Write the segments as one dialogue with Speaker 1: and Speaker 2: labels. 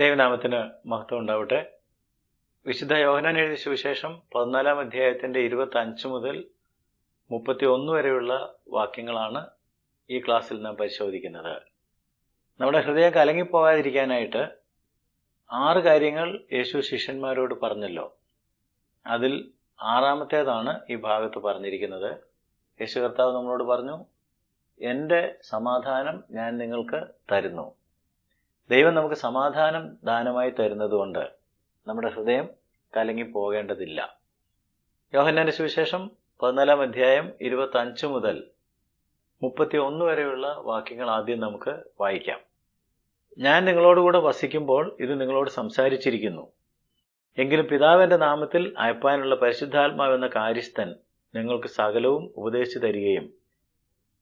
Speaker 1: ദൈവനാമത്തിന് മഹത്വം ഉണ്ടാവട്ടെ. വിശുദ്ധ യോഹനാൻ എഴുതിയ സുവിശേഷം പതിനാലാം അധ്യായത്തിന്റെ ഇരുപത്തി അഞ്ച് മുതൽ മുപ്പത്തി ഒന്ന് വരെയുള്ള വാക്യങ്ങളാണ് ഈ ക്ലാസ്സിൽ നാം പരിശോധിക്കുന്നത്. നമ്മുടെ ഹൃദയം കലങ്ങിപ്പോകാതിരിക്കാനായിട്ട് ആറ് കാര്യങ്ങൾ യേശു ശിഷ്യന്മാരോട് പറഞ്ഞല്ലോ. അതിൽ ആറാമത്തേതാണ് ഈ ഭാഗത്ത് പറഞ്ഞിരിക്കുന്നത്. യേശു കർത്താവ് നമ്മളോട് പറഞ്ഞു എന്റെ സമാധാനം ഞാൻ നിങ്ങൾക്ക് തരുന്നു. ദൈവം നമുക്ക് സമാധാനം ദാനമായി തരുന്നതുകൊണ്ട് നമ്മുടെ ഹൃദയം കലങ്ങി പോകേണ്ടതില്ല. യോഹന്നാന്റെ സുവിശേഷം പതിനാലാം അധ്യായം ഇരുപത്തി അഞ്ച് മുതൽ മുപ്പത്തി ഒന്ന് വരെയുള്ള വാക്യങ്ങൾ ആദ്യം നമുക്ക് വായിക്കാം. ഞാൻ നിങ്ങളോടുകൂടെ വസിക്കുമ്പോൾ ഇത് നിങ്ങളോട് സംസാരിച്ചിരിക്കുന്നു. എങ്കിലും പിതാവിന്റെ നാമത്തിൽ അയപ്പാനുള്ള പരിശുദ്ധാത്മാവെന്ന കാര്യസ്ഥൻ നിങ്ങൾക്ക് സകലവും ഉപദേശിച്ചു തരികയും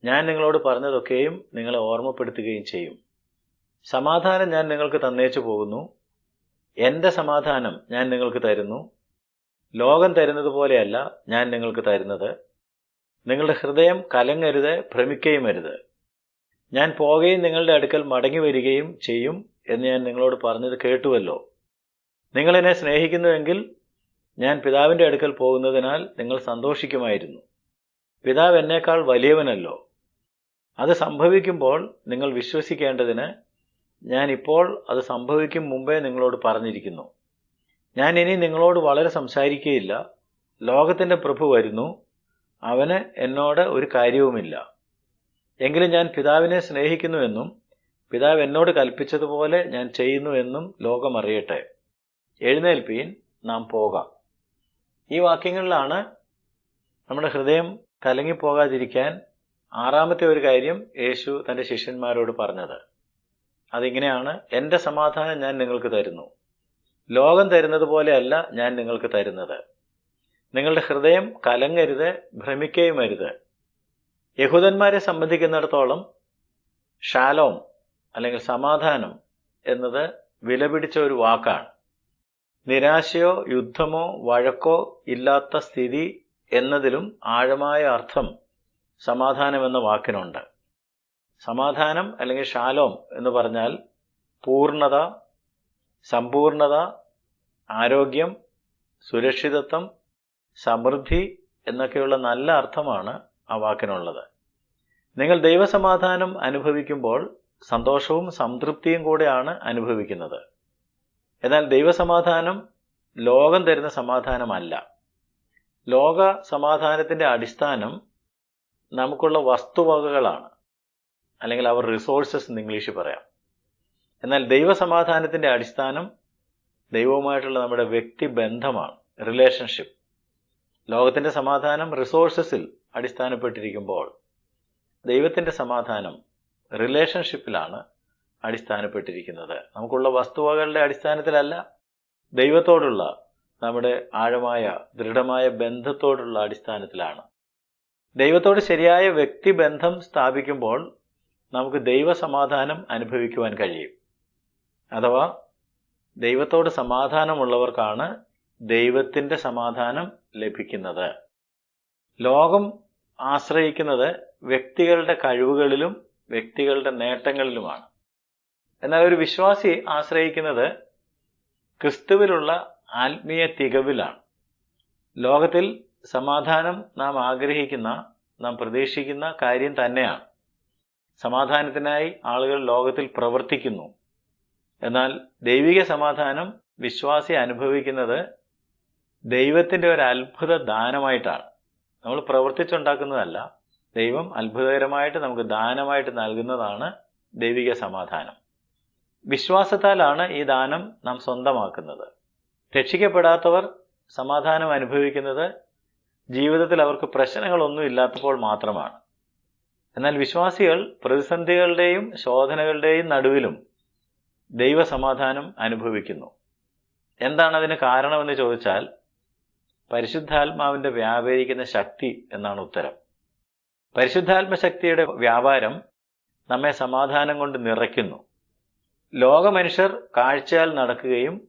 Speaker 1: ഞാൻ നിങ്ങളോട് പറഞ്ഞതൊക്കെയും നിങ്ങളെ ഓർമ്മപ്പെടുത്തുകയും ചെയ്യും. സമാധാനം ഞാൻ നിങ്ങൾക്ക് തന്നേച്ചു പോകുന്നു. എന്റെ സമാധാനം ഞാൻ നിങ്ങൾക്ക് തരുന്നു. ലോകം തരുന്നത് പോലെയല്ല ഞാൻ നിങ്ങൾക്ക് തരുന്നത്. നിങ്ങളുടെ ഹൃദയം കലങ്ങരുത് ഭ്രമിക്കുകയും അരുത്. ഞാൻ പോകുകയും നിങ്ങളുടെ അടുക്കൽ മടങ്ങി വരികയും ചെയ്യും എന്ന് ഞാൻ നിങ്ങളോട് പറഞ്ഞത് കേട്ടുവല്ലോ. നിങ്ങൾ എന്നെ സ്നേഹിക്കുന്നുവെങ്കിൽ ഞാൻ പിതാവിന്റെ അടുക്കൽ പോകുന്നതിനാൽ നിങ്ങൾ സന്തോഷിക്കുമായിരുന്നു. പിതാവ് എന്നേക്കാൾ വലിയവനല്ലോ. അത് സംഭവിക്കുമ്പോൾ നിങ്ങൾ വിശ്വസിക്കേണ്ടതിന് ഞാൻ ഇപ്പോൾ അത് സംഭവിക്കും മുമ്പേ നിങ്ങളോട് പറഞ്ഞിരിക്കുന്നു. ഞാൻ ഇനി നിങ്ങളോട് വളരെ സംസാരിക്കുകയില്ല ലോകത്തിന്റെ പ്രഭു വരുന്നു. അവന് എന്നോട് ഒരു കാര്യവുമില്ല. എങ്കിലും ഞാൻ പിതാവിനെ സ്നേഹിക്കുന്നുവെന്നും പിതാവ് എന്നോട് കൽപ്പിച്ചതുപോലെ ഞാൻ ചെയ്യുന്നുവെന്നും ലോകം അറിയട്ടെ. എഴുന്നേൽപ്പീൻ നാം പോകാം. ഈ വാക്യങ്ങളിലാണ് നമ്മുടെ ഹൃദയം കലങ്ങിപ്പോകാതിരിക്കാൻ ആറാമത്തെ ഒരു കാര്യം യേശു തന്റെ ശിഷ്യന്മാരോട് പറഞ്ഞത്. അതിങ്ങനെയാണ് എന്റെ സമാധാനം ഞാൻ നിങ്ങൾക്ക് തരുന്നു. ലോകം തരുന്നത് പോലെയല്ല ഞാൻ നിങ്ങൾക്ക് തരുന്നത്. നിങ്ങളുടെ ഹൃദയം കലങ്ങരുത് ഭ്രമിക്കുകയും അരുത്. യഹൂദന്മാരെ സംബന്ധിക്കുന്നിടത്തോളം ഷാലോം അല്ലെങ്കിൽ സമാധാനം എന്നത് വിലപിടിച്ച ഒരു വാക്കാണ്. നിരാശയോ യുദ്ധമോ വഴക്കോ ഇല്ലാത്ത സ്ഥിതി എന്നതിലും ആഴമായ അർത്ഥം സമാധാനം എന്ന വാക്കിനുണ്ട്. സമാധാനം അല്ലെങ്കിൽ ഷാലോം എന്ന് പറഞ്ഞാൽ പൂർണത സമ്പൂർണത ആരോഗ്യം സുരക്ഷിതത്വം സമൃദ്ധി എന്നൊക്കെയുള്ള നല്ല അർത്ഥമാണ് ആ വാക്കിനുള്ളത്. നിങ്ങൾ ദൈവസമാധാനം അനുഭവിക്കുമ്പോൾ സന്തോഷവും സംതൃപ്തിയും കൂടെയാണ് അനുഭവിക്കുന്നത്. എന്നാൽ ദൈവസമാധാനം ലോകം തരുന്ന സമാധാനമല്ല. ലോക സമാധാനത്തിന്റെ അടിസ്ഥാനം നമുക്കുള്ള വസ്തുവകകളാണ്. അല്ലെങ്കിൽ അവർ റിസോഴ്സസ് എന്ന് ഇംഗ്ലീഷിൽ പറയാം. എന്നാൽ ദൈവസമാധാനത്തിന്റെ അടിസ്ഥാനം ദൈവവുമായിട്ടുള്ള നമ്മുടെ വ്യക്തിബന്ധമാണ് റിലേഷൻഷിപ്പ് ലോകത്തിന്റെ സമാധാനം റിസോഴ്സസിൽ അടിസ്ഥാനപ്പെട്ടിരിക്കുമ്പോൾ ദൈവത്തിന്റെ സമാധാനം റിലേഷൻഷിപ്പിലാണ് അടിസ്ഥാനപ്പെട്ടിരിക്കുന്നത്. നമുക്കുള്ള വസ്തുവകളുടെ അടിസ്ഥാനത്തിലല്ല ദൈവത്തോടുള്ള നമ്മുടെ ആഴമായ ദൃഢമായ ബന്ധത്തോടുള്ള അടിസ്ഥാനത്തിലാണ്. ദൈവത്തോട് ശരിയായ വ്യക്തിബന്ധം സ്ഥാപിക്കുമ്പോൾ നമുക്ക് ദൈവസമാധാനം അനുഭവിക്കുവാൻ കഴിയും. അഥവാ ദൈവത്തോട് സമാധാനമുള്ളവർക്കാണ് ദൈവത്തിന്റെ സമാധാനം ലഭിക്കുന്നത്. ലോകം ആശ്രയിക്കുന്നത് വ്യക്തികളുടെ കഴിവുകളിലും വ്യക്തികളുടെ നേട്ടങ്ങളിലുമാണ്. എന്നാൽ ഒരു വിശ്വാസി ആശ്രയിക്കുന്നത് ക്രിസ്തുവിലുള്ള ആത്മീയ തികവിലാണ്. ലോകത്തിൽ സമാധാനം നാം ആഗ്രഹിക്കുന്ന നാം പ്രതീക്ഷിക്കുന്ന കാര്യം തന്നെയാണ്. സമാധാനത്തിനായി ആളുകൾ ലോകത്തിൽ പ്രവർത്തിക്കുന്നു. എന്നാൽ ദൈവിക സമാധാനം വിശ്വാസി അനുഭവിക്കുന്നത് ദൈവത്തിന്റെ ഒരു അത്ഭുത ദാനമായിട്ടാണ്. നമ്മൾ പ്രവർത്തിച്ചുണ്ടാക്കുന്നതല്ല ദൈവം അത്ഭുതകരമായിട്ട് നമുക്ക് ദാനമായിട്ട് നൽകുന്നതാണ് ദൈവിക സമാധാനം. വിശ്വാസത്താലാണ് ഈ ദാനം നാം സ്വന്തമാക്കുന്നത്. രക്ഷിക്കപ്പെടാത്തവർ സമാധാനം അനുഭവിക്കുന്നത് ജീവിതത്തിൽ അവർക്ക് പ്രശ്നങ്ങളൊന്നും ഇല്ലാത്തപ്പോൾ മാത്രമാണ്. എന്നാൽ വിശ്വാസികൾ പ്രതിസന്ധികളുടെയും ശോധനകളുടെയും നടുവിലും ദൈവസമാധാനം അനുഭവിക്കുന്നു. എന്താണ് അതിന് കാരണമെന്ന് ചോദിച്ചാൽ പരിശുദ്ധാത്മാവിന്റെ വ്യാപരിക്കുന്ന ശക്തി എന്നാണ് ഉത്തരം. പരിശുദ്ധാത്മശക്തിയുടെ വ്യാപാരം നമ്മെ സമാധാനം കൊണ്ട് നിറയ്ക്കുന്നു. ലോകമനുഷ്യർ കാഴ്ചയാൽ നടക്കുകയും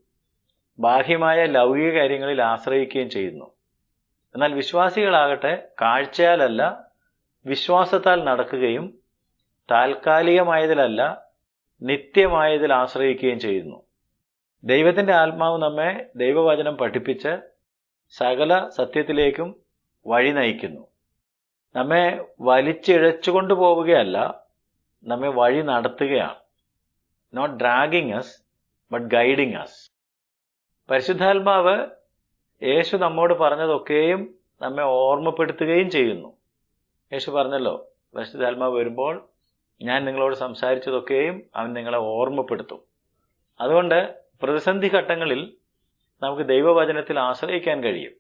Speaker 1: ബാഹ്യമായ ലൗകിക കാര്യങ്ങളിൽ ആശ്രയിക്കുകയും ചെയ്യുന്നു. എന്നാൽ വിശ്വാസികളാകട്ടെ കാഴ്ചയാലല്ല വിശ്വാസത്താൽ നടക്കുകയും താൽക്കാലികമായതിലല്ല നിത്യമായതിൽ ആശ്രയിക്കുകയും ചെയ്യുന്നു. ദൈവത്തിന്റെ ആത്മാവ് നമ്മെ ദൈവവചനം പഠിപ്പിച്ച് സകല സത്യത്തിലേക്കും വഴി നയിക്കുന്നു. നമ്മെ വലിച്ചിഴച്ചുകൊണ്ട് പോവുകയല്ല നമ്മെ വഴി നടത്തുകയാണ്. Not dragging us but guiding us പരിശുദ്ധാത്മാവ് യേശു നമ്മോട് പറഞ്ഞതൊക്കെയും നമ്മെ ഓർമ്മപ്പെടുത്തുകയും ചെയ്യുന്നു. യേശു പറഞ്ഞല്ലോ പരിശുദ്ധാത്മാവ് വരുമ്പോൾ ഞാൻ നിങ്ങളോട് സംസാരിച്ചതൊക്കെയും അവൻ നിങ്ങളെ ഓർമ്മപ്പെടുത്തും. അതുകൊണ്ട് പ്രതിസന്ധി ഘട്ടങ്ങളിൽ നമുക്ക് ദൈവവചനത്തിൽ ആശ്രയിക്കാൻ കഴിയും.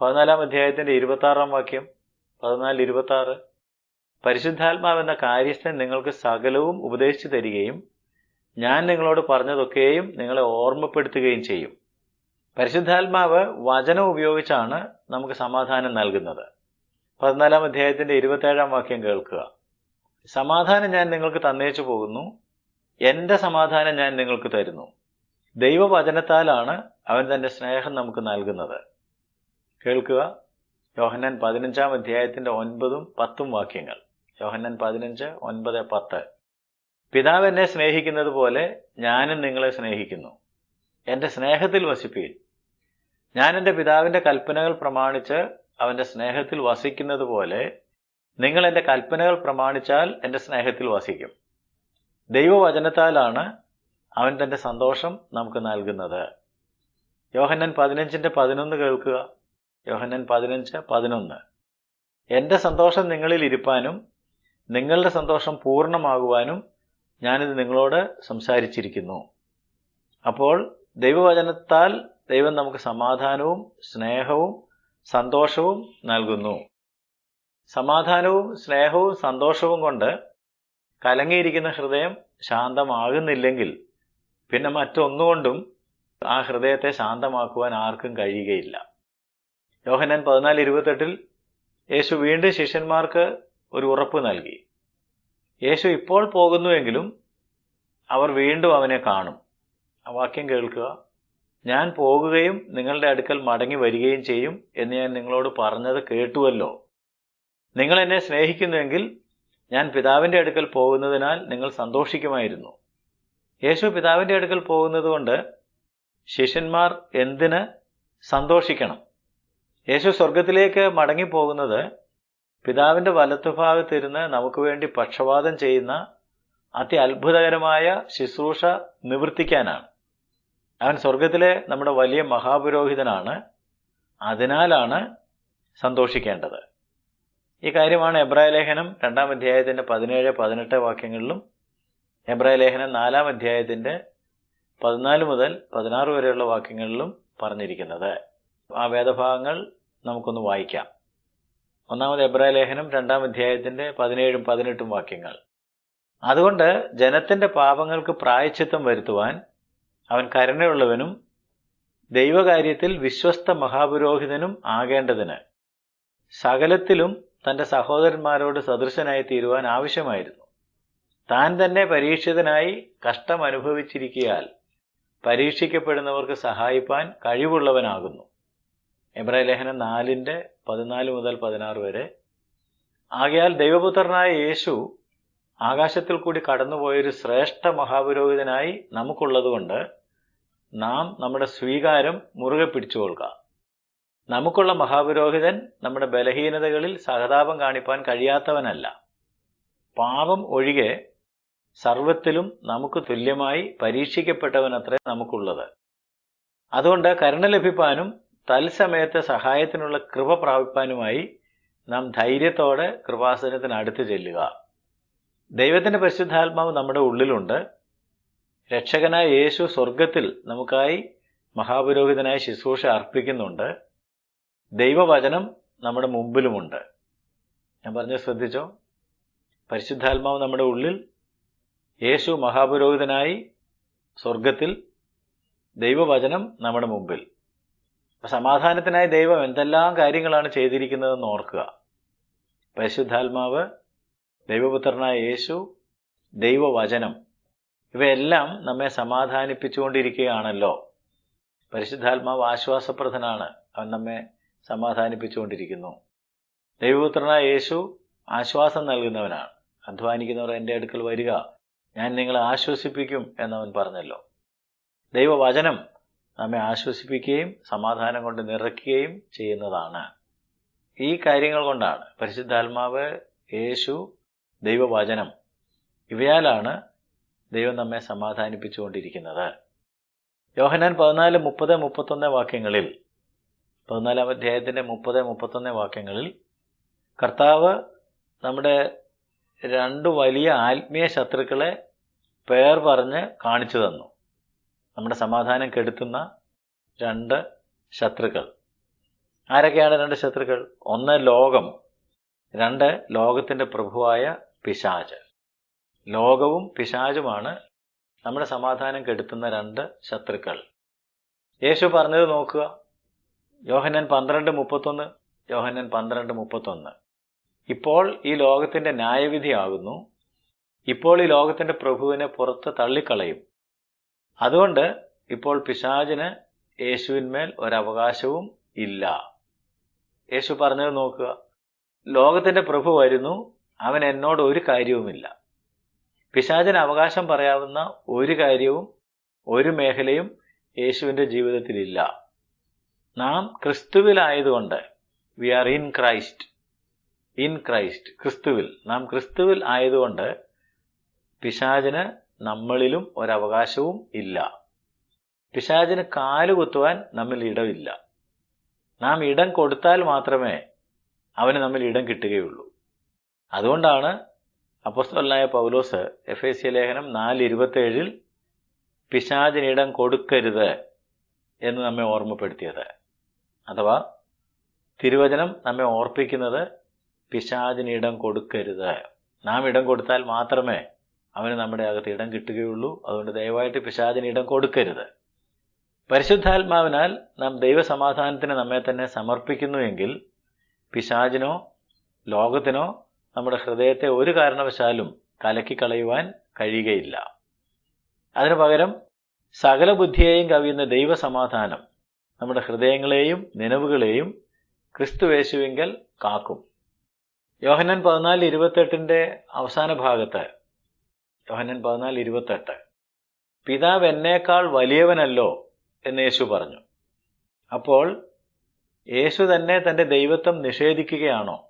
Speaker 1: പതിനാലാം അധ്യായത്തിന്റെ ഇരുപത്തി ആറാം വാക്യം പതിനാല് ഇരുപത്തി ആറ് പരിശുദ്ധാത്മാവെന്ന കാര്യസ്ഥൻ നിങ്ങൾക്ക് സകലവും ഉപദേശിച്ചു തരികയും ഞാൻ നിങ്ങളോട് പറഞ്ഞതൊക്കെയും നിങ്ങളെ ഓർമ്മപ്പെടുത്തുകയും ചെയ്യും. പരിശുദ്ധാത്മാവ് വചനം ഉപയോഗിച്ചാണ് നമുക്ക് സമാധാനം നൽകുന്നത്. പതിനാലാം അധ്യായത്തിന്റെ ഇരുപത്തേഴാം വാക്യം കേൾക്കുക. സമാധാനം ഞാൻ നിങ്ങൾക്ക് തന്നേച്ചു പോകുന്നു. എന്റെ സമാധാനം ഞാൻ നിങ്ങൾക്ക് തരുന്നു. ദൈവവചനത്താലാണ് അവൻ തന്റെ സ്നേഹം നമുക്ക് നൽകുന്നത്. കേൾക്കുക. യോഹന്നാൻ പതിനഞ്ചാം അധ്യായത്തിന്റെ ഒൻപതും പത്തും വാക്യങ്ങൾ. യോഹന്നാൻ പതിനഞ്ച് ഒൻപത് പത്ത്. പിതാവ് എന്നെ സ്നേഹിക്കുന്നത് പോലെ ഞാനും നിങ്ങളെ സ്നേഹിക്കുന്നു. എന്റെ സ്നേഹത്തിൽ വസിപ്പീൻ. ഞാൻ എന്റെ പിതാവിന്റെ കൽപ്പനകൾ പ്രമാണിച്ച് അവന്റെ സ്നേഹത്തിൽ വസിക്കുന്നത് പോലെ നിങ്ങൾ എന്റെ കൽപ്പനകൾ പ്രമാണിച്ചാൽ എന്റെ സ്നേഹത്തിൽ വസിക്കും. ദൈവവചനത്താലാണ് അവൻ തന്റെ സന്തോഷം നമുക്ക് നൽകുന്നത്. യോഹന്നൻ പതിനഞ്ചിന്റെ പതിനൊന്ന് കേൾക്കുക. യോഹന്നൻ പതിനഞ്ച് പതിനൊന്ന്. എന്റെ സന്തോഷം നിങ്ങളിൽ ഇരുപ്പാനും നിങ്ങളുടെ സന്തോഷം പൂർണമാകുവാനും ഞാനിത് നിങ്ങളോട് സംസാരിച്ചിരിക്കുന്നു. അപ്പോൾ ദൈവവചനത്താൽ ദൈവം നമുക്ക് സമാധാനവും സ്നേഹവും സന്തോഷവും നൽകുന്നു. സമാധാനവും സ്നേഹവും സന്തോഷവും കൊണ്ട് കലങ്ങിയിരിക്കുന്ന ഹൃദയം ശാന്തമാകുന്നില്ലെങ്കിൽ പിന്നെ മറ്റൊന്നുകൊണ്ടും ആ ഹൃദയത്തെ ശാന്തമാക്കുവാൻ ആർക്കും കഴിയുകയില്ല. യോഹന്നാൻ പതിനാല് ഇരുപത്തെട്ടിൽ യേശു വീണ്ടും ശിഷ്യന്മാർക്ക് ഒരു ഉറപ്പ് നൽകി. യേശു ഇപ്പോൾ പോകുന്നുവെങ്കിലും അവർ വീണ്ടും അവനെ കാണും. ആ വാക്യം കേൾക്കുക. ഞാൻ പോകുകയും നിങ്ങളുടെ അടുക്കൽ മടങ്ങി വരികയും ചെയ്യും എന്ന് ഞാൻ നിങ്ങളോട് പറഞ്ഞത് കേട്ടുവല്ലോ. നിങ്ങൾ എന്നെ സ്നേഹിക്കുന്നുവെങ്കിൽ ഞാൻ പിതാവിന്റെ അടുക്കൽ പോകുന്നതിനാൽ നിങ്ങൾ സന്തോഷിക്കുമായിരുന്നു. യേശു പിതാവിന്റെ അടുക്കൽ പോകുന്നതുകൊണ്ട് ശിഷ്യന്മാർ എന്തിന് സന്തോഷിക്കണം? യേശു സ്വർഗത്തിലേക്ക് മടങ്ങിപ്പോകുന്നത് പിതാവിന്റെ വലത്തുഭാഗത്തിരുന്ന് നമുക്ക് വേണ്ടി പക്ഷപാതം ചെയ്യുന്ന അതി അത്ഭുതകരമായ ശുശ്രൂഷ നിവർത്തിക്കാനാണ്. അവൻ സ്വർഗത്തിലെ നമ്മുടെ വലിയ മഹാപുരോഹിതനാണ്. അതിനാലാണ് സന്തോഷിക്കേണ്ടത്. ഈ കാര്യമാണ് എബ്രായ ലേഖനം രണ്ടാം അധ്യായത്തിന്റെ പതിനേഴ് പതിനെട്ട് വാക്യങ്ങളിലും എബ്രായ ലേഖനം നാലാം അധ്യായത്തിന്റെ പതിനാല് മുതൽ പതിനാറ് വരെയുള്ള വാക്യങ്ങളിലും പറഞ്ഞിരിക്കുന്നത്. ആ വേദഭാഗങ്ങൾ നമുക്കൊന്ന് വായിക്കാം. ഒന്നാമത് എബ്രായ ലേഖനം രണ്ടാം അധ്യായത്തിന്റെ പതിനേഴും പതിനെട്ടും വാക്യങ്ങൾ. അതുകൊണ്ട് ജനത്തിന്റെ പാപങ്ങൾക്ക് പ്രായച്ചിത്തം വരുത്തുവാൻ അവൻ കരുണയുള്ളവനും ദൈവകാര്യത്തിൽ വിശ്വസ്ത മഹാപുരോഹിതനും ആകേണ്ടതിന് സകലത്തിലും തന്റെ സഹോദരന്മാരോട് സദൃശനായി തീരുവാൻ ആവശ്യമായിരുന്നു. താൻ തന്നെ പരീക്ഷിതനായി കഷ്ടം അനുഭവിച്ചിരിക്കിയാൽ പരീക്ഷിക്കപ്പെടുന്നവർക്ക് സഹായിപ്പാൻ കഴിവുള്ളവനാകുന്നു. എബ്രായ ലേഖനം നാലിന്റെ പതിനാല് മുതൽ പതിനാറ് വരെ. ആകയാൽ ദൈവപുത്രനായ യേശു ആകാശത്തിൽ കൂടി കടന്നുപോയൊരു ശ്രേഷ്ഠ മഹാപുരോഹിതനായി നമുക്കുള്ളതുകൊണ്ട് നാം നമ്മുടെ സ്വീകാരം മുറുകെ പിടിച്ചു കൊടുക്കുക നമുക്കുള്ള മഹാപുരോഹിതൻ നമ്മുടെ ബലഹീനതകളിൽ സഹതാപം കാണിപ്പാൻ കഴിയാത്തവനല്ല. പാപം ഒഴികെ സർവത്തിലും നമുക്ക് തുല്യമായി പരീക്ഷിക്കപ്പെട്ടവനത്രേ നമുക്കുള്ളത്. അതുകൊണ്ട് കരുണ ലഭിപ്പാനും തത്സമയത്തെ സഹായത്തിനുള്ള കൃപ പ്രാപിപ്പാനുമായി നാം ധൈര്യത്തോടെ കൃപാസനത്തിന് അടുത്ത് ചെല്ലുക. ദൈവത്തിന്റെ പരിശുദ്ധാത്മാവ് നമ്മുടെ ഉള്ളിലുണ്ട്. രക്ഷകനായ യേശു സ്വർഗത്തിൽ നമുക്കായി മഹാപുരോഹിതനായ ശുശ്രൂഷ അർപ്പിക്കുന്നുണ്ട്. ദൈവവചനം നമ്മുടെ മുമ്പിലുമുണ്ട്. ഞാൻ പറഞ്ഞു ശ്രദ്ധിച്ചോ? പരിശുദ്ധാത്മാവ് നമ്മുടെ ഉള്ളിൽ യേശു മഹാപുരോഹിതനായി സ്വർഗത്തിൽ ദൈവവചനം നമ്മുടെ മുമ്പിൽ. സമാധാനത്തിനായി ദൈവം എന്തെല്ലാം കാര്യങ്ങളാണ് ചെയ്തിരിക്കുന്നതെന്ന് ഓർക്കുക. പരിശുദ്ധാത്മാവ് ദൈവപുത്രനായ യേശു ദൈവവചനം. ഇവയെല്ലാം നമ്മെ സമാധാനിപ്പിച്ചുകൊണ്ടിരിക്കുകയാണല്ലോ. പരിശുദ്ധാത്മാവ് ആശ്വാസപ്രദനാണ്. അവൻ നമ്മെ സമാധാനിപ്പിച്ചുകൊണ്ടിരിക്കുന്നു. ദൈവപുത്രനായ യേശു ആശ്വാസം നൽകുന്നവനാണ്. അധ്വാനിക്കുന്നവർ എന്റെ അടുക്കൽ വരിക. ഞാൻ നിങ്ങളെ ആശ്വസിപ്പിക്കും എന്നവൻ പറഞ്ഞല്ലോ. ദൈവവചനം നമ്മെ ആശ്വസിപ്പിക്കുകയും സമാധാനം കൊണ്ട് നിറയ്ക്കുകയും ചെയ്യുന്നതാണ്. ഈ കാര്യങ്ങൾ കൊണ്ടാണ് പരിശുദ്ധാത്മാവ് യേശു ദൈവവചനം ഇവയാലാണ് ദൈവം നമ്മെ സമാധാനിപ്പിച്ചുകൊണ്ടിരിക്കുന്നത്. യോഹനാൻ പതിനാല് മുപ്പത് മുപ്പത്തൊന്ന് വാക്യങ്ങളിൽ പതിനാലാം അധ്യായത്തിന്റെ മുപ്പത് മുപ്പത്തൊന്ന് വാക്യങ്ങളിൽ കർത്താവ് നമ്മുടെ രണ്ട് വലിയ ആത്മീയ ശത്രുക്കളെ പേർ പറഞ്ഞ് കാണിച്ചു തന്നു. നമ്മുടെ സമാധാനം കെടുത്തുന്ന രണ്ട് ശത്രുക്കൾ. ആരൊക്കെയാണ് രണ്ട് ശത്രുക്കൾ? ഒന്ന് ലോകം രണ്ട് ലോകത്തിന്റെ പ്രഭുവായ പിശാജ് ലോകവും പിശാചുമാണ്. നമ്മുടെ സമാധാനം കെടുത്തുന്ന രണ്ട് ശത്രുക്കൾ. യേശു പറഞ്ഞത് നോക്കുക. യോഹന്നൻ പന്ത്രണ്ട് മുപ്പത്തൊന്ന് യോഹന്നൻ പന്ത്രണ്ട് മുപ്പത്തൊന്ന്. ഇപ്പോൾ ഈ ലോകത്തിന്റെ ന്യായവിധിയാകുന്നു. ഇപ്പോൾ ഈ ലോകത്തിന്റെ പ്രഭുവിനെ പുറത്ത് തള്ളിക്കളയും. അതുകൊണ്ട് ഇപ്പോൾ പിശാചിന് യേശുവിന്മേൽ ഒരവകാശവും ഇല്ല. യേശു പറഞ്ഞത് നോക്കുക. ലോകത്തിന്റെ പ്രഭു വരുന്നു. അവൻ എന്നോട് ഒരു കാര്യവുമില്ല. പിശാചിന് അവകാശം പറയാവുന്ന ഒരു കാര്യവും ഒരു മേഖലയും യേശുവിന്റെ ജീവിതത്തിലില്ല. നാം ക്രിസ്തുവിലായതുകൊണ്ട് we are in Christ in Christ ക്രിസ്തുവിൽ. നാം ക്രിസ്തുവിൽ ആയതുകൊണ്ട് പിശാചിന് നമ്മളിലും ഒരവകാശവും ഇല്ല. പിശാചിന് കാലുകുത്തുവാൻ നമ്മിൽ ഇടമില്ല നാം ഇടം കൊടുത്താൽ മാത്രമേ അവന് നമ്മിൽ ഇടം കിട്ടുകയുള്ളൂ. അതുകൊണ്ടാണ് അപ്പസ്തലനായ പൗലോസ് എഫ് എ സി ലേഖനം നാല് ഇരുപത്തേഴിൽ പിശാചിന് ഇടം കൊടുക്കരുത് എന്ന് നമ്മെ ഓർമ്മപ്പെടുത്തിയത്. അഥവാ തിരുവചനം നമ്മെ ഓർപ്പിക്കുന്നത് പിശാചിനിടം കൊടുക്കരുത്. നാം ഇടം കൊടുത്താൽ മാത്രമേ അവന് നമ്മുടെ അകത്ത് ഇടം കിട്ടുകയുള്ളൂ. അതുകൊണ്ട് ദയവായിട്ട് പിശാചിന് ഇടം കൊടുക്കരുത്. പരിശുദ്ധാത്മാവിനാൽ നാം ദൈവസമാധാനത്തിന് നമ്മെ തന്നെ സമർപ്പിക്കുന്നുവെങ്കിൽ പിശാചിനോ ലോകത്തിനോ നമ്മുടെ ഹൃദയത്തെ ഒരു കാരണവശാലും കലക്കിക്കളയുവാൻ കഴിയുകയില്ല. അതിനു പകരം സകല ബുദ്ധിയെയും കവിയുന്ന ദൈവസമാധാനം നമ്മുടെ ഹൃദയങ്ങളെയും നിലവുകളെയും ക്രിസ്തുവേശുവിങ്കൽ കാക്കും. യോഹനൻ പതിനാല് ഇരുപത്തെട്ടിന്റെ അവസാന ഭാഗത്ത് യോഹനൻ പതിനാല് ഇരുപത്തെട്ട് പിതാവ് എന്നേക്കാൾ വലിയവനല്ലോ എന്ന് യേശു പറഞ്ഞു. അപ്പോൾ യേശു തന്നെ തന്റെ ദൈവത്വം നിഷേധിക്കുകയാണോ?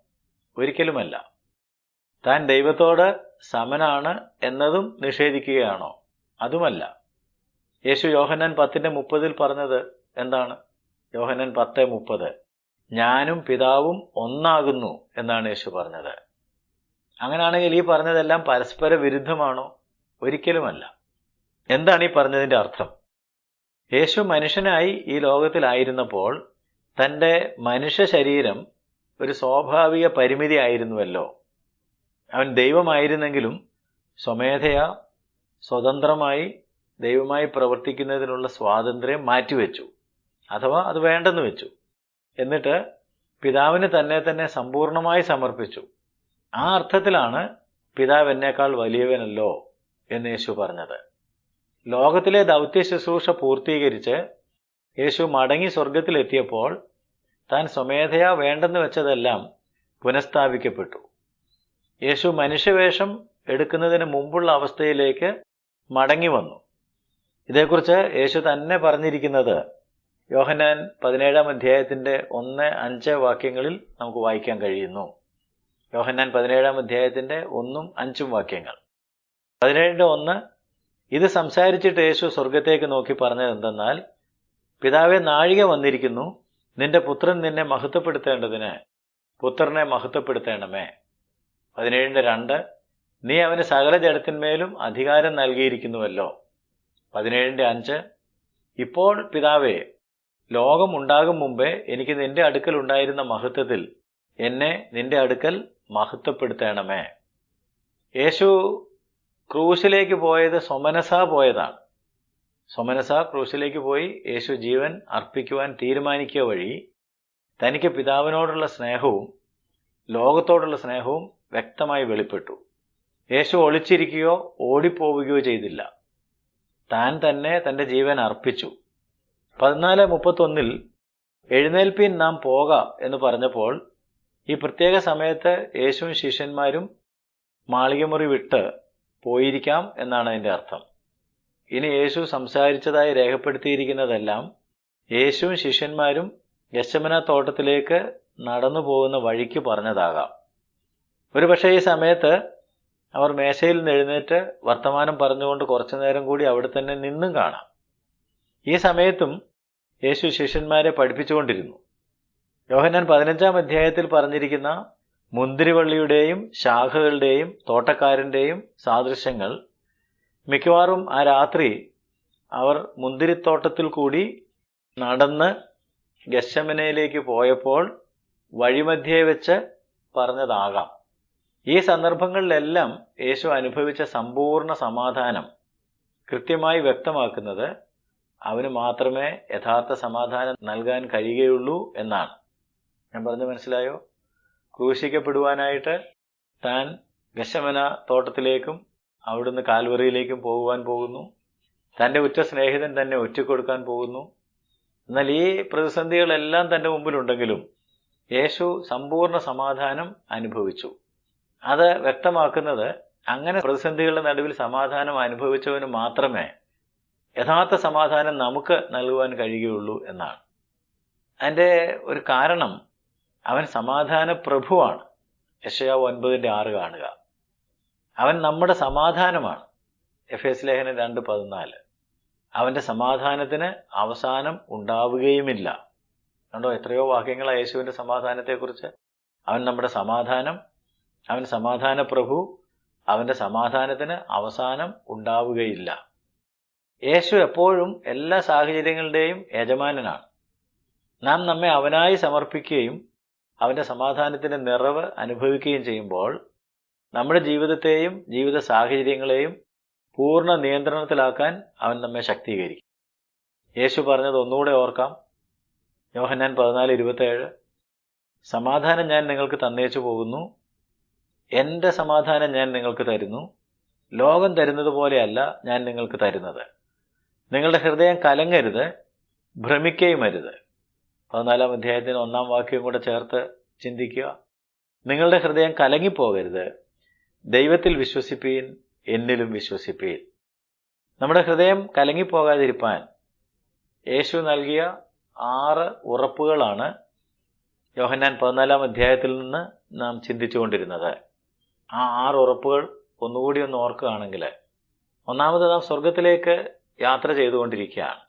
Speaker 1: ഒരിക്കലുമല്ല. താൻ ദൈവത്തോട് സമനാണ് എന്നതും നിഷേധിക്കുകയാണോ? അതുമല്ല. യേശു യോഹന്നാൻ പത്തിന്റെ മുപ്പതിൽ പറഞ്ഞത് എന്താണ്? യോഹന്നാൻ പത്ത് മുപ്പത്. ഞാനും പിതാവും ഒന്നാകുന്നു എന്നാണ് യേശു പറഞ്ഞത്. അങ്ങനെയാണെങ്കിൽ ഈ പറഞ്ഞതെല്ലാം പരസ്പര വിരുദ്ധമാണോ? ഒരിക്കലുമല്ല. എന്താണ് ഈ പറഞ്ഞതിന്റെ അർത്ഥം? യേശു മനുഷ്യനായി ഈ ലോകത്തിലായിരുന്നപ്പോൾ തന്റെ മനുഷ്യ ശരീരം ഒരു സ്വാഭാവിക പരിമിതി ആയിരുന്നുവല്ലോ. അവൻ ദൈവമായിരുന്നെങ്കിലും സ്വമേധയാ സ്വതന്ത്രമായി ദൈവമായി പ്രവർത്തിക്കുന്നതിനുള്ള സ്വാതന്ത്ര്യം മാറ്റിവെച്ചു. അഥവാ അത് വേണ്ടെന്ന് വെച്ചു. എന്നിട്ട് പിതാവിന് തന്നെ തന്നെ സമ്പൂർണമായി സമർപ്പിച്ചു. ആ അർത്ഥത്തിലാണ് പിതാവ് എന്നേക്കാൾ വലിയവനല്ലോ എന്ന് യേശു പറഞ്ഞത്. ലോകത്തിലെ ദൗത്യ ശുശ്രൂഷ പൂർത്തീകരിച്ച് യേശു മടങ്ങി സ്വർഗത്തിലെത്തിയപ്പോൾ താൻ സ്വമേധയാ വേണ്ടെന്ന് വെച്ചതെല്ലാം പുനഃസ്ഥാപിക്കപ്പെട്ടു. യേശു മനുഷ്യവേഷം എടുക്കുന്നതിന് മുമ്പുള്ള അവസ്ഥയിലേക്ക് മടങ്ങി വന്നു. ഇതേക്കുറിച്ച് യേശു തന്നെ പറഞ്ഞിരിക്കുന്നത് യോഹനാൻ പതിനേഴാം അധ്യായത്തിന്റെ ഒന്ന് അഞ്ച് വാക്യങ്ങളിൽ നമുക്ക് വായിക്കാൻ കഴിയുന്നു. യോഹന്നാൻ പതിനേഴാം അധ്യായത്തിന്റെ ഒന്നും അഞ്ചും വാക്യങ്ങൾ. പതിനേഴിന്റെ ഒന്ന് ഇത് സംസാരിച്ചിട്ട് യേശു സ്വർഗത്തേക്ക് നോക്കി പറഞ്ഞത് എന്തെന്നാൽ പിതാവെ നാഴിക വന്നിരിക്കുന്നു. നിന്റെ പുത്രൻ നിന്നെ മഹത്വപ്പെടുത്തേണ്ടതിന് പുത്രനെ മഹത്വപ്പെടുത്തേണമേ. പതിനേഴിന്റെ രണ്ട് നീ അവന് സകല ജഡത്തിന്മേലും അധികാരം നൽകിയിരിക്കുന്നുവല്ലോ. പതിനേഴിന്റെ അഞ്ച് ഇപ്പോൾ പിതാവേ ലോകം ഉണ്ടാകും മുമ്പേ എനിക്ക് നിന്റെ അടുക്കൽ ഉണ്ടായിരുന്ന മഹത്വത്തിൽ എന്നെ നിന്റെ അടുക്കൽ മഹത്വപ്പെടുത്തണമേ. യേശു ക്രൂശിലേക്ക് പോയത് സ്വമനസ പോയതാണ്. സൊമനസ ക്രൂശിലേക്ക് പോയി യേശു ജീവൻ അർപ്പിക്കുവാൻ തീരുമാനിക്കുക വഴി തനിക്ക് പിതാവിനോടുള്ള സ്നേഹവും ലോകത്തോടുള്ള സ്നേഹവും വ്യക്തമായി വെളിപ്പെട്ടു. യേശു ഒളിച്ചിരിക്കുകയോ ഓടിപ്പോവുകയോ ചെയ്തില്ല. താൻ തന്നെ തന്റെ ജീവൻ അർപ്പിച്ചു. പതിനാല് മുപ്പത്തൊന്നിൽ എഴുന്നേൽപ്പിൻ നാം പോകാം എന്ന് പറഞ്ഞപ്പോൾ ഈ പ്രത്യേക സമയത്ത് യേശുവും ശിഷ്യന്മാരും മാളികമുറി വിട്ട് പോയിരിക്കാം എന്നാണ് അതിന്റെ അർത്ഥം. ഇനി യേശു സംസാരിച്ചതായി രേഖപ്പെടുത്തിയിരിക്കുന്നതെല്ലാം യേശുവും ശിഷ്യന്മാരും യശമന തോട്ടത്തിലേക്ക് നടന്നു പോകുന്ന വഴിക്ക് പറഞ്ഞതാകാം. ഒരു പക്ഷേ ഈ സമയത്ത് അവർ മേശയിൽ നിന്ന് എഴുന്നേറ്റ് വർത്തമാനം പറഞ്ഞുകൊണ്ട് കുറച്ചു നേരം കൂടി അവിടെ തന്നെ നിന്നും കാണാം. ഈ സമയത്തും യേശു ശിഷ്യന്മാരെ പഠിപ്പിച്ചുകൊണ്ടിരുന്നു. യോഹന്നാൻ പതിനഞ്ചാം അധ്യായത്തിൽ പറഞ്ഞിരിക്കുന്ന മുന്തിരിവള്ളിയുടെയും ശാഖകളുടെയും തോട്ടക്കാരന്റെയും സാദൃശ്യങ്ങൾ മിക്കവാറും ആ രാത്രി അവർ മുന്തിരിത്തോട്ടത്തിൽ കൂടി നടന്ന് ഗശമനയിലേക്ക് പോയപ്പോൾ വഴിമധ്യേ വെച്ച് പറഞ്ഞതാകാം. ഈ സന്ദർഭങ്ങളിലെല്ലാം യേശു അനുഭവിച്ച സമ്പൂർണ സമാധാനം കൃത്യമായി വ്യക്തമാക്കുന്നത് അവന് മാത്രമേ യഥാർത്ഥ സമാധാനം നൽകാൻ കഴിയുകയുള്ളൂ എന്നാണ്. ഞാൻ പറഞ്ഞു മനസ്സിലായോ? ക്രൂശിക്കപ്പെടുവാനായിട്ട് താൻ ഗശമന തോട്ടത്തിലേക്കും അവിടുന്ന് കാൽവറിയിലേക്കും പോകുവാൻ പോകുന്നു. തന്റെ ഉറ്റ സ്നേഹിതൻ തന്നെ ഒറ്റക്കൊടുക്കാൻ പോകുന്നു. എന്നാൽ ഈ പ്രതിസന്ധികളെല്ലാം തന്റെ മുമ്പിലുണ്ടെങ്കിലും യേശു സമ്പൂർണ സമാധാനം അനുഭവിച്ചു. അത് വ്യക്തമാക്കുന്നത് അങ്ങനെ പ്രതിസന്ധികളുടെ നടുവിൽ സമാധാനം അനുഭവിച്ചവന് മാത്രമേ യഥാർത്ഥ സമാധാനം നമുക്ക് നൽകുവാൻ കഴിയുകയുള്ളൂ എന്നാണ്. അതിന്റെ ഒരു കാരണം അവൻ സമാധാന പ്രഭുവാണ്. യശയാവ് ഒൻപതിന്റെ ആറ് കാണുക. അവൻ നമ്മുടെ സമാധാനമാണ്. എഫ് എസ് ലേഖനം രണ്ട് പതിനാല്. അവന്റെ സമാധാനത്തിന് അവസാനം ഉണ്ടാവുകയുമില്ല. കണ്ടോ എത്രയോ വാക്യങ്ങളാണ് യേശുവിന്റെ സമാധാനത്തെക്കുറിച്ച്. അവൻ നമ്മുടെ സമാധാനം അവൻ സമാധാന പ്രഭു അവന്റെ സമാധാനത്തിന് അവസാനം ഉണ്ടാവുകയില്ല. യേശു എപ്പോഴും എല്ലാ സാഹചര്യങ്ങളുടെയും യജമാനനാണ്. നാം നമ്മെ അവനായി സമർപ്പിക്കുകയും അവന്റെ സമാധാനത്തിന്റെ നിറവ് അനുഭവിക്കുകയും ചെയ്യുമ്പോൾ നമ്മുടെ ജീവിതത്തെയും ജീവിത സാഹചര്യങ്ങളെയും പൂർണ നിയന്ത്രണത്തിലാക്കാൻ അവൻ നമ്മെ ശക്തീകരിക്കും. യേശു പറഞ്ഞത് ഒന്നുകൂടെ ഓർക്കാം. യോഹന്നാൻ പതിനാല് ഇരുപത്തേഴ്. സമാധാനം ഞാൻ നിങ്ങൾക്ക് തന്നേച്ചു പോകുന്നു. എന്റെ സമാധാനം ഞാൻ നിങ്ങൾക്ക് തരുന്നു. ലോകം തരുന്നത് പോലെയല്ല ഞാൻ നിങ്ങൾക്ക് തരുന്നത്. നിങ്ങളുടെ ഹൃദയം കലങ്ങരുത് ഭ്രമിക്കുകയും അരുത്. പതിനാലാം അധ്യായത്തിന് ഒന്നാം വാക്യം കൂടെ ചേർത്ത് ചിന്തിക്കുക. നിങ്ങളുടെ ഹൃദയം കലങ്ങിപ്പോകരുത്. ദൈവത്തിൽ വിശ്വസിപ്പീൻ എന്നിലും വിശ്വസിപ്പീൻ. നമ്മുടെ ഹൃദയം കലങ്ങിപ്പോകാതിരിപ്പാൻ യേശു നൽകിയ ആറ് ഉറപ്പുകളാണ് യോഹന്നാൻ പതിനാലാം അധ്യായത്തിൽ നിന്ന് നാം ചിന്തിച്ചുകൊണ്ടിരുന്നത്. ആ ആറ് ഉറപ്പുകൾ ഒന്നുകൂടി ഒന്ന് ഓർക്കുകയാണെങ്കിൽ ഒന്നാമത് നാം സ്വർഗത്തിലേക്ക് യാത്ര ചെയ്തുകൊണ്ടിരിക്കുകയാണ്.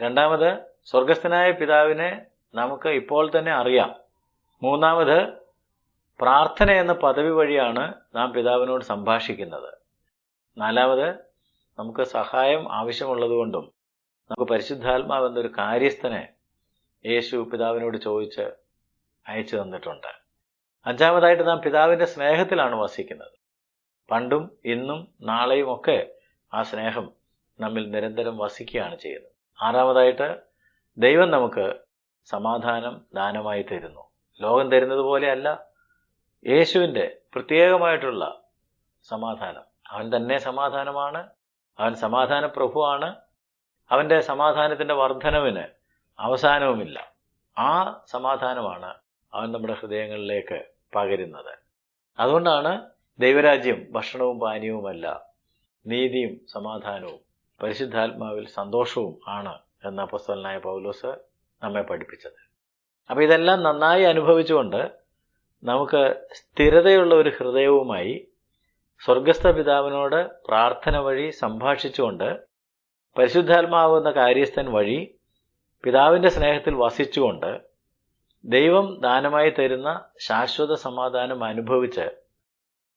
Speaker 1: രണ്ടാമത് സ്വർഗസ്ഥനായ പിതാവിനെ നമുക്ക് ഇപ്പോൾ തന്നെ അറിയാം. മൂന്നാമത് പ്രാർത്ഥന എന്ന പദവി വഴിയാണ് നാം പിതാവിനോട് സംഭാഷിക്കുന്നത്. നാലാമത് നമുക്ക് സഹായം ആവശ്യമുള്ളതുകൊണ്ടും നമുക്ക് പരിശുദ്ധാത്മാവെന്നൊരു കാര്യസ്ഥനെ യേശു പിതാവിനോട് ചോദിച്ച് അയച്ചു തന്നിട്ടുണ്ട്. അഞ്ചാമതായിട്ട് നാം പിതാവിന്റെ സ്നേഹത്തിലാണ് വസിക്കുന്നത്. പണ്ടും ഇന്നും നാളെയും ഒക്കെ ആ സ്നേഹം നമ്മിൽ നിരന്തരം വസിക്കുകയാണ് ചെയ്യുന്നത്. ആറാമതായിട്ട് ദൈവം നമുക്ക് സമാധാനം ദാനമായി തരുന്നു. ലോകം തരുന്നത് പോലെയല്ല യേശുവിന്റെ പ്രത്യേകമായിട്ടുള്ള സമാധാനം. അവൻ തന്നെ സമാധാനമാണ് അവൻ സമാധാന പ്രഭുവാണ് അവന്റെ സമാധാനത്തിന്റെ വർധനവിന് അവസാനവുമില്ല. ആ സമാധാനമാണ് അവൻ നമ്മുടെ ഹൃദയങ്ങളിലേക്ക് പകരുന്നത്. അതുകൊണ്ടാണ് ദൈവരാജ്യം ഭക്ഷണവും പാനീയവുമല്ല നീതിയും സമാധാനവും പരിശുദ്ധാത്മാവിൽ സന്തോഷവും ആണ് എന്ന അപ്പസ്തലനായ പൗലോസ് നമ്മെ പഠിപ്പിച്ചത്. അപ്പോൾ ഇതെല്ലാം നന്നായി അനുഭവിച്ചുകൊണ്ട് നമുക്ക് സ്ഥിരതയുള്ള ഒരു ഹൃദയവുമായി സ്വർഗസ്ഥ പിതാവിനോട് പ്രാർത്ഥന വഴി സംഭാഷിച്ചുകൊണ്ട് പരിശുദ്ധാത്മാവുന്ന കാര്യസ്ഥൻ വഴി പിതാവിന്റെ സ്നേഹത്തിൽ വസിച്ചുകൊണ്ട് ദൈവം ദാനമായി തരുന്ന ശാശ്വത സമാധാനം അനുഭവിച്ച്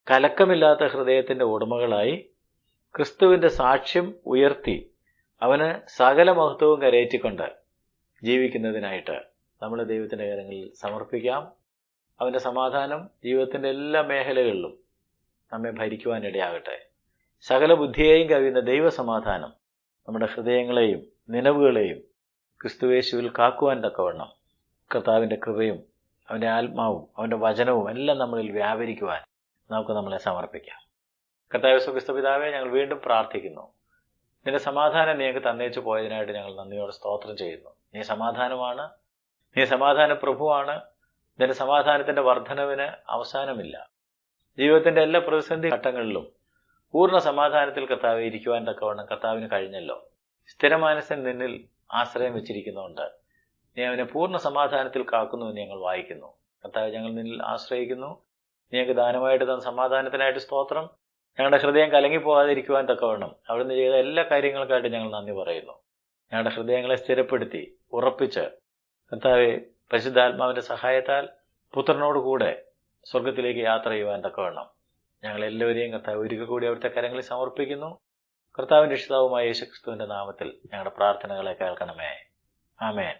Speaker 1: കലക്കമില്ലാത്ത ഹൃദയത്തിന്റെ ഉടമകളായി ക്രിസ്തുവിന്റെ സാക്ഷ്യം ഉയർത്തി അവന് സകല മഹത്വവും കരയേറ്റിക്കൊണ്ട് ജീവിക്കുന്നതിനായിട്ട് നമ്മൾ ദൈവത്തിന്റെ കാര്യങ്ങളിൽ സമർപ്പിക്കാം. അവന്റെ സമാധാനം ജീവിതത്തിന്റെ എല്ലാ മേഖലകളിലും നമ്മെ ഭരിക്കുവാനിടയാകട്ടെ. സകല ബുദ്ധിയെയും കവിയുന്ന ദൈവസമാധാനം നമ്മുടെ ഹൃദയങ്ങളെയും നിലവുകളെയും ക്രിസ്തുവേശുവിൽ കാക്കുവാൻ തക്കവണ്ണം കർത്താവിന്റെ കൃപയും അവന്റെ ആത്മാവും അവന്റെ വചനവും എല്ലാം നമ്മളിൽ വ്യാപരിക്കുവാൻ നമുക്ക് നമ്മളെ സമർപ്പിക്കാം. കർത്താവ് സുഖിസ്ത പിതാവെ ഞങ്ങൾ വീണ്ടും പ്രാർത്ഥിക്കുന്നു. നിന്റെ സമാധാനം നീ ഞങ്ങൾക്ക് തന്നേച്ചു പോയതിനായിട്ട് ഞങ്ങൾ നന്ദിയോടെ സ്തോത്രം ചെയ്യുന്നു. നീ സമാധാനമാണ്. നീ സമാധാന പ്രഭുവാണ്. നിന്റെ സമാധാനത്തിന്റെ വർധനവിന് അവസാനമില്ല. ജീവിതത്തിന്റെ എല്ലാ പ്രതിസന്ധി ഘട്ടങ്ങളിലും പൂർണ സമാധാനത്തിൽ കർത്താവ് ഇരിക്കുവാൻ തക്കവണ്ണം കർത്താവിന് കഴിഞ്ഞല്ലോ. സ്ഥിരമാനസൻ നിന്നിൽ ആശ്രയം വെച്ചിരിക്കുന്നുണ്ട്. നീ അവനെ പൂർണ സമാധാനത്തിൽ കാക്കുന്നു എന്ന് ഞങ്ങൾ വായിക്കുന്നു. കർത്താവ് ഞങ്ങൾ നിന്നിൽ ആശ്രയിക്കുന്നു. ഞങ്ങൾക്ക് ദാനമായിട്ട് തന്ന സമാധാനത്തിനായിട്ട് സ്തോത്രം. ഞങ്ങളുടെ ഹൃദയം കലങ്ങിപ്പോകാതിരിക്കുവാൻ തക്കവണ്ണം അവിടുന്ന് ചെയ്ത എല്ലാ കാര്യങ്ങൾക്കായിട്ട് ഞങ്ങൾ നന്ദി പറയുന്നു. ഞങ്ങളുടെ ഹൃദയങ്ങളെ സ്ഥിരപ്പെടുത്തി ഉറപ്പിച്ച് കർത്താവെ പരിശുദ്ധാത്മാവിന്റെ സഹായത്താൽ പുത്രനോട് കൂടെ സ്വർഗത്തിലേക്ക് യാത്ര ചെയ്യുവാൻ തക്കവണ്ണം ഞങ്ങൾ എല്ലാവരെയും കർത്താവ് ഒരിക്കൽ കൂടി അവിടുത്തെ കരങ്ങളിൽ സമർപ്പിക്കുന്നു. കർത്താവിന്റെ രക്ഷിതാവുമായ യേശുക്രിസ്തുവിന്റെ നാമത്തിൽ ഞങ്ങളുടെ പ്രാർത്ഥനകളെ കേൾക്കണമേ. ആമേൻ.